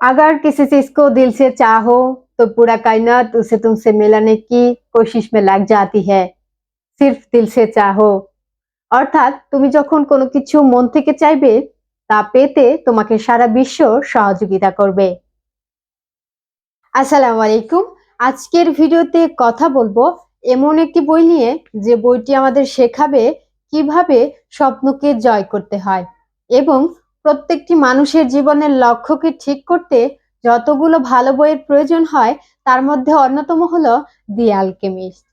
अगर किसी चीज को दिल से चाहो तो पूरा कायनात उसे तुमसे मिलाने की कोशिश में लग जाती है সির্ফ দিল সে চাহো অর্থাৎ তুমি যখন কোনো কিছু মন থেকে চাইবে তা পেতে তোমাকে সারা বিশ্ব সহযোগিতা করবে আসসালামু আলাইকুম আজকের ভিডিওতে কথা বলবো এমন একটি বই নিয়ে যে বইটি আমাদের শেখাবে কিভাবে স্বপ্নকে জয় করতে হয় এবং প্রত্যেকটি মানুষের জীবনের লক্ষ্যকে ঠিক করতে যতগুলো ভালো বইয়ের প্রয়োজন হয়, তার মধ্যে অন্যতম হল দি আলকেমিস্ট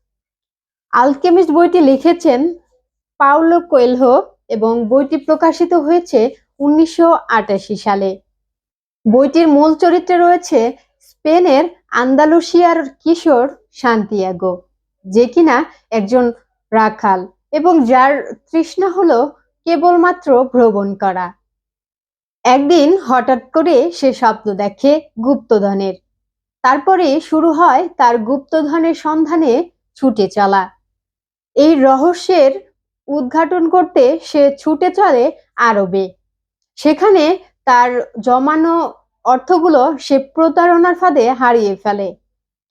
আলকেমিস্ট বইটি লিখেছেন পাউলো কোয়েলহো এবং বইটি প্রকাশিত হয়েছে উনিশশো আটাশি সালে। বইটির মূল চরিত্রে রয়েছে স্পেনের আন্দালুসিয়ার কিশোর শান্তিয়াগো যে কিনা একজন রাখাল, এবং যার তৃষ্ণা হলো কেবলমাত্র ভ্রমণ করা। একদিন হঠাৎ করে সে স্বপ্ন দেখে গুপ্তধনের। তারপরে শুরু হয় তার গুপ্তধনের সন্ধানে ছুটে চলা। এই রহস্যের উদ্ঘাটন করতে সে ছুটে চলে আরবে। সেখানে তার জমানো অর্থগুলো সে প্রতারণার ফাঁদে হারিয়ে ফেলে।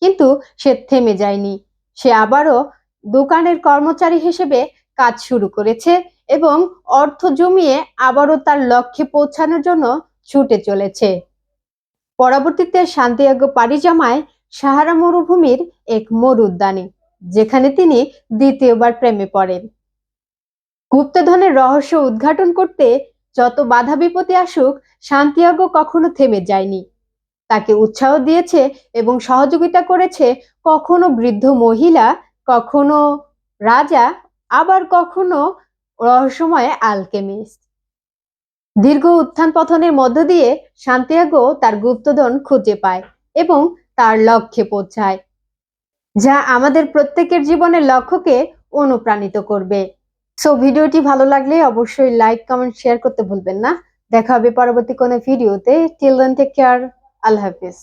কিন্তু সে থেমে যায়নি। সে আবারও দোকানের কর্মচারী হিসেবে কাজ শুরু করেছে এবং অর্থ জমিয়ে আবারও তার লক্ষ্যে পৌঁছানোর জন্য ছুটে চলেছে। পরবর্তীতে শান্তিয়াগো পাড়ি জমায় সাহারা মরুভূমির এক মরুদ্যানে, যেখানে তিনি দ্বিতীয়বার প্রেমে পড়েন। গুপ্তধনের রহস্য উদ্ঘাটন করতে যত বাধা বিপত্তি আসুক শান্তিয়াগো কখনো থেমে যায়নি। তাকে উৎসাহ দিয়েছে এবং সহযোগিতা করেছে কখনো বৃদ্ধ মহিলা, কখনো রাজা, আবার কখনো রহস্যময় আলকেমিস্ট দীর্ঘ উত্থান পথনের মধ্য দিয়ে শান্তিয়াগো তার গুপ্তধন খুঁজে পায় এবং তার লক্ষ্যে পৌঁছায়, যা আমাদের প্রত্যেকের জীবনের লক্ষ্যকে অনুপ্রাণিত করবে। সো ভিডিওটি ভালো লাগলে অবশ্যই লাইক কমেন্ট শেয়ার করতে ভুলবেন না। দেখা হবে পরবর্তী কোনো ভিডিওতে। টিল দেন টেক কেয়ার আল্লাহ হাফিজ।